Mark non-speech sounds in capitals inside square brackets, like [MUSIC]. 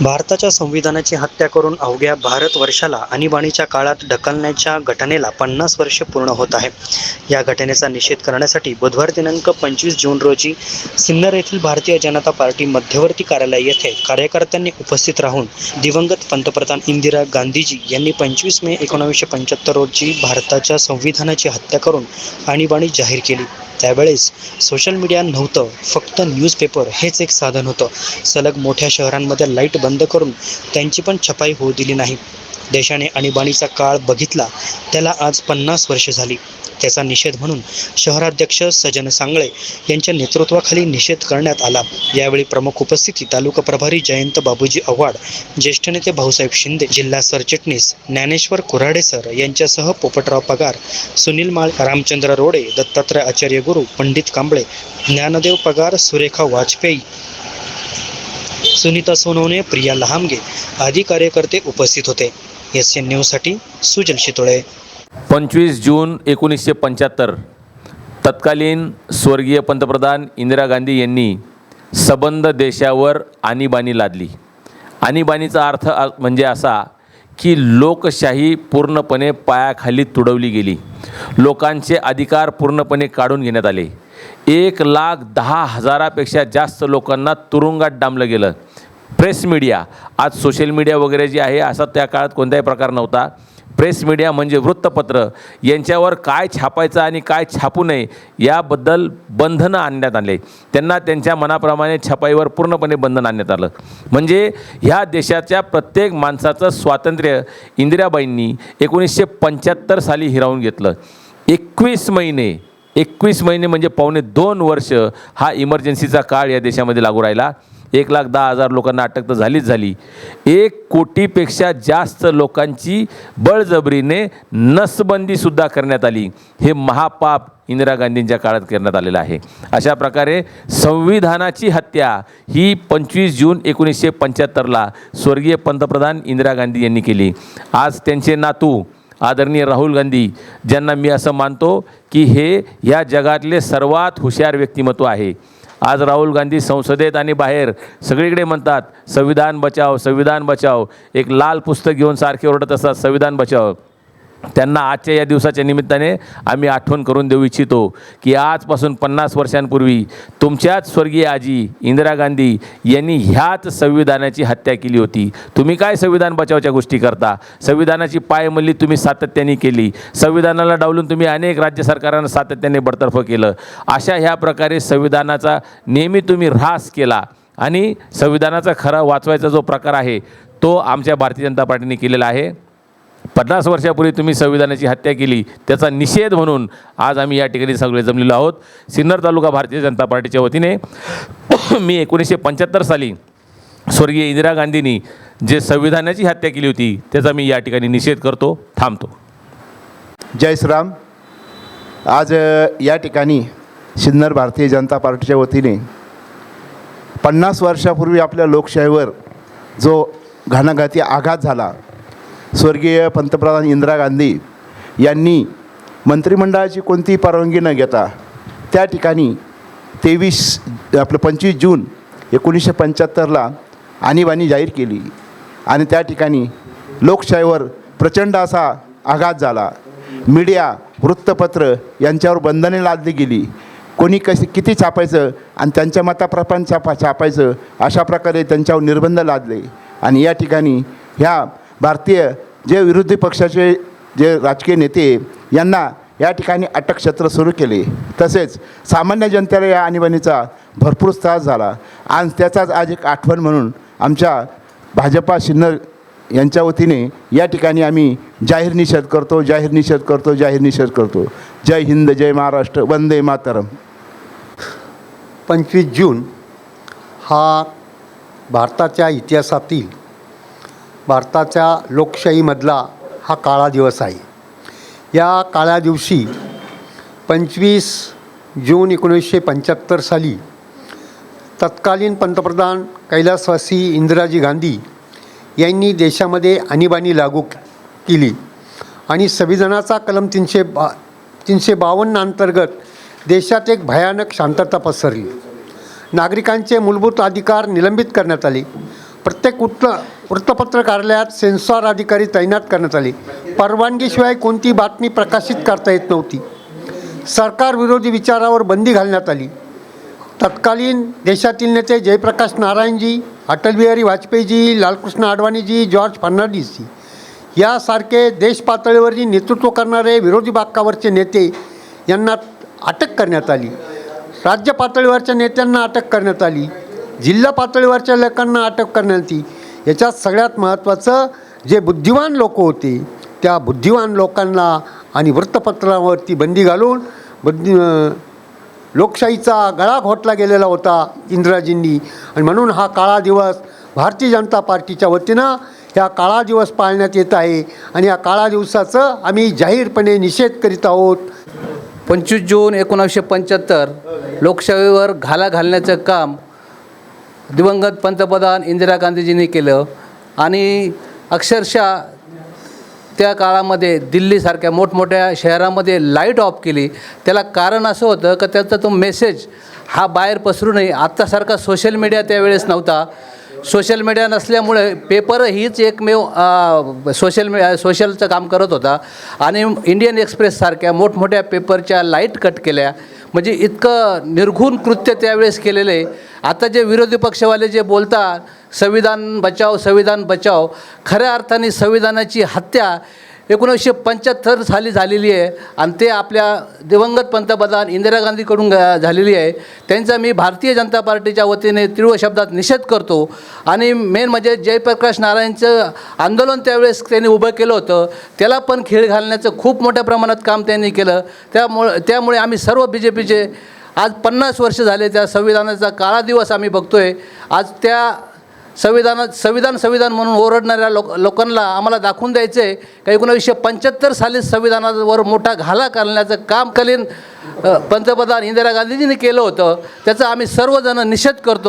भारताच्या संविधानाची हत्या करून अवघ्या भारतवर्षाला आणीबाणीच्या काळात ढकलण्याच्या घटनेला पन्नास वर्ष पूर्ण होत आहे. या घटनेचा निषेध करण्यासाठी बुधवार दिनांक पंचवीस जून रोजी सिन्नर येथील भारतीय जनता पार्टी मध्यवर्ती कार्यालय येथे कार्यकर्त्यांनी उपस्थित राहून दिवंगत पंतप्रधान इंदिरा गांधीजी यांनी पंचवीस मे एकोणावीसशे पंच्याहत्तर रोजी भारताच्या संविधानाची हत्या करून आणीबाणी जाहीर केली. त्यावेळेस सोशल मीडिया नव्हतं फक्त न्यूजपेपर हेच एक साधन होतं. सलग मोठ्या शहरांमध्ये लाइट बंद करून त्यांची पण छपाई होऊ दिली नाही. देशाने आणीबाणीचा काळ बघितला त्याला आज पन्नास वर्षे झाली. त्याचा निषेध म्हणून शहराध्यक्ष सजन सांगळे यांच्या नेतृत्वाखाली निषेध करण्यात आला. यावेळी प्रमुख उपस्थिती तालुका प्रभारी जयंत बाबूजी आव्हाड ज्येष्ठ नेते भाऊसाहेब शिंदे जिल्हा सरचिटणीस ज्ञानेश्वर कुऱ्हाडे सर यांच्यासह पोपटराव पगार सुनील माळ रामचंद्र रोडे दत्तात्रय आचार्य गुरु पंडित कांबळे ज्ञानदेव पगार सुरेखा वाजपेयी सुनीता सोनवणे प्रिया लहामगे आदी कार्यकर्ते उपस्थित होते. एस एन न्यूजसाठी सुजल शितोळे. पंचवीस जून एकोणीसशे पंच्याहत्तर. तत्कालीन स्वर्गीय पंतप्रधान इंदिरा गांधी यांनी सबंध देशावर आणीबाणी लादली. आणीबाणीचा अर्थ म्हणजे असा की लोकशाही पूर्णपणे पायाखाली तुडवली गेली. लोकांचे अधिकार पूर्णपणे काढून घेण्यात आले. एक लाख दहा हजारापेक्षा जास्त लोकांना तुरुंगात डांबलं गेलं. प्रेस मीडिया आज सोशल मीडिया वगैरे जे आहे असा त्या काळात कोणताही प्रकार नव्हता. प्रेस मीडिया म्हणजे वृत्तपत्र. यांच्यावर काय छापायचं आणि काय छापू नये याबद्दल बंधनं आणण्यात आले. त्यांना त्यांच्या मनाप्रमाणे छपाईवर पूर्णपणे बंधन आणण्यात आलं. म्हणजे ह्या देशाच्या प्रत्येक माणसाचं स्वातंत्र्य इंदिराबाईंनी एकोणीसशे पंच्याहत्तर साली हिरावून घेतलं. एकवीस महिने एकवीस महिने म्हणजे पावणे दोन वर्ष हा इमर्जन्सीचा काळ या देशामध्ये लागू राहिला. एक लाख दहा हजार लोकांना अटक तर झालीच झाली. एक कोटीपेक्षा जास्त लोकांची बळजबरीने नसबंदीसुद्धा करण्यात आली. हे महापाप इंदिरा गांधींच्या काळात करण्यात आलेलं आहे. अशा प्रकारे संविधानाची हत्या ही पंचवीस जून एकोणीसशे पंच्याहत्तरला स्वर्गीय पंतप्रधान इंदिरा गांधी यांनी केली. आज त्यांचे नातू आदरणीय राहुल गांधी ज्यांना मी असं मानतो की हे ह्या जगातले सर्वात हुशार व्यक्तिमत्व आहे. आज राहुल गांधी संसदेत आणि बाहेर सगळीकडे म्हणतात संविधान बचाव संविधान बचाव एक लाल पुस्तक घेऊन सारखे ओरडत असतात संविधान बचाव त्यांना आजच्या या दिवसाच्या निमित्ताने आम्ही आठवण करून देऊ इच्छितो की आजपासून पन्नास वर्षांपूर्वी तुमच्याच स्वर्गीय आजी इंदिरा गांधी यांनी ह्याच संविधानाची हत्या केली होती. तुम्ही काय संविधान बचावच्या गोष्टी करता? संविधानाची पायमल्ली तुम्ही सातत्याने केली. संविधानाला डावलून तुम्ही अनेक राज्य सरकारांना सातत्याने बडतर्फ केलं. अशा ह्या प्रकारे संविधानाचा नेहमी तुम्ही ऱ्हास केला आणि संविधानाचा खरा वाचवायचा जो प्रकार आहे तो आमच्या भारतीय जनता पार्टीने केलेला आहे. पन्नास वर्षापूर्वी तुम्ही संविधानाची हत्या केली त्याचा निषेध म्हणून आज आम्ही या ठिकाणी सगळे जमलेलो आहोत. सिन्नर तालुका भारतीय जनता पार्टीच्या वतीने [COUGHS] मी एकोणीसशे पंच्याहत्तर साली स्वर्गीय इंदिरा गांधींनी जे संविधानाची हत्या केली होती त्याचा मी या ठिकाणी निषेध करतो थांबतो. जय श्रीराम. आज या ठिकाणी सिन्नर भारतीय जनता पार्टीच्या वतीने पन्नास वर्षापूर्वी आपल्या लोकशाहीवर जो घाणाघाती आघात झाला स्वर्गीय पंतप्रधान इंदिरा गांधी यांनी मंत्रिमंडळाची कोणतीही परवानगी न घेता त्या ठिकाणी तेवीस आपलं पंचवीस जून एकोणीसशे पंच्याहत्तरला आणीबाणी जाहीर केली. आणि त्या ठिकाणी लोकशाहीवर प्रचंड असा आघात झाला. मीडिया वृत्तपत्र यांच्यावर बंधने लादली गेली. कोणी कशी किती छापायचं आणि त्यांच्या मताप्रपण छापा छापायचं अशा प्रकारे त्यांच्यावर निर्बंध लादले. आणि या ठिकाणी ह्या भारतीय जे विरोधी पक्षाचे जे राजकीय नेते यांना या ठिकाणी अटकक्षेत्र सुरू केले. तसेच सामान्य जनतेला या आणीबाणीचा भरपूर त्रास झाला. आणि त्याचाच आज एक आठवण म्हणून आमच्या भाजपा सिन्नर यांच्या वतीने या ठिकाणी आम्ही जाहीर निषेध करतो जाहीर निषेध करतो जाहीर निषेध करतो. जय हिंद जय महाराष्ट्र वंदे मातरम. पंचवीस जून हा भारताच्या इतिहासातील भारताच्या लोकशाहीमधला हा काळा दिवस आहे. या काळ्या दिवशी पंचवीस जून एकोणीसशे पंच्याहत्तर साली तत्कालीन पंतप्रधान कैलासवासी इंदिराजी गांधी यांनी देशामध्ये आणीबाणी लागू केली आणि संविधानाचा कलम तीनशे बा तीनशे बावन्न अंतर्गत देशात एक भयानक शांतता पसरली. नागरिकांचे मूलभूत अधिकार निलंबित करण्यात आले. प्रत्येक उत्तर वृत्तपत्र कार्यालयात सेन्सॉर अधिकारी तैनात करण्यात आले. परवानगीशिवाय कोणती बातमी प्रकाशित करता येत नव्हती. सरकार विरोधी विचारावर बंदी घालण्यात आली. तत्कालीन देशातील नेते जयप्रकाश नारायणजी अटल बिहारी वाजपेयीजी लालकृष्ण अडवाणीजी जॉर्ज फर्नांडिसजी यासारखे देश पातळीवरील नेतृत्व करणारे विरोधी बाकावरचे नेते यांना अटक करण्यात आली. राज्य पातळीवरच्या नेत्यांना अटक करण्यात आली. जिल्हा पातळीवरच्या लोकांना अटक करण्यात आली. याच्यात सगळ्यात महत्त्वाचं जे बुद्धिवान लोक होते त्या बुद्धिवान लोकांना आणि वृत्तपत्रावरती बंदी घालून बुद्धी लोकशाहीचा गळा घोटला गेलेला होता इंदिराजींनी. आणि म्हणून हा काळा दिवस भारतीय जनता पार्टीच्या वतीनं ह्या काळा दिवस पाळण्यात येत आहे. आणि या काळा दिवसाचं आम्ही जाहीरपणे निषेध करीत आहोत. पंचवीस जून एकोणावीसशे पंच्याहत्तर लोकशाहीवर घाला घालण्याचं काम दिवंगत पंतप्रधान इंदिरा गांधीजींनी केलं आणि अक्षरशः त्या काळामध्ये दिल्लीसारख्या मोठमोठ्या शहरामध्ये लाइट ऑफ केली. त्याला कारण असं होतं का त्याचा तो मेसेज हा बाहेर पसरू नये. आत्तासारखा सोशल मीडिया त्यावेळेस नव्हता. सोशल मीडिया नसल्यामुळे पेपर हीच एकमेव सोशल मी सोशलचं काम करत होता. आणि इंडियन एक्सप्रेससारख्या मोठमोठ्या पेपरच्या लाइट कट केल्या. म्हणजे इतकं निर्घुण कृत्य त्यावेळेस केलेलं. आहे आता जे विरोधी पक्षवाले जे बोलतात संविधान बचाव संविधान बचाव खऱ्या अर्थाने संविधानाची हत्या एकोणीसशे पंच्याहत्तर साली झालेली आहे आणि ते आपल्या दिवंगत पंतप्रधान इंदिरा गांधीकडून झालेली आहे. त्यांचा मी भारतीय जनता पार्टीच्या वतीने तीव्र शब्दात निषेध करतो. आणि मेन म्हणजे जयप्रकाश नारायणचं आंदोलन त्यावेळेस त्यांनी उभं केलं होतं. त्याला पण खेळ घालण्याचं खूप मोठ्या प्रमाणात काम त्यांनी केलं. त्यामुळे त्यामुळे आम्ही सर्व बी जे पीचे आज पन्नास वर्ष झाले त्या संविधानाचा काळा दिवस आम्ही बघतोय. आज त्या संविधानात संविधान संविधान म्हणून ओरडणाऱ्या लोक लोकांना आम्हाला दाखवून द्यायचं. आहे का एकोणीसशे पंच्याहत्तर साली संविधानावर मोठा घाला करण्याचं कामकालीन पंतप्रधान इंदिरा गांधीजींनी केलं होतं. त्याचा आम्ही सर्वजण निषेध करतो.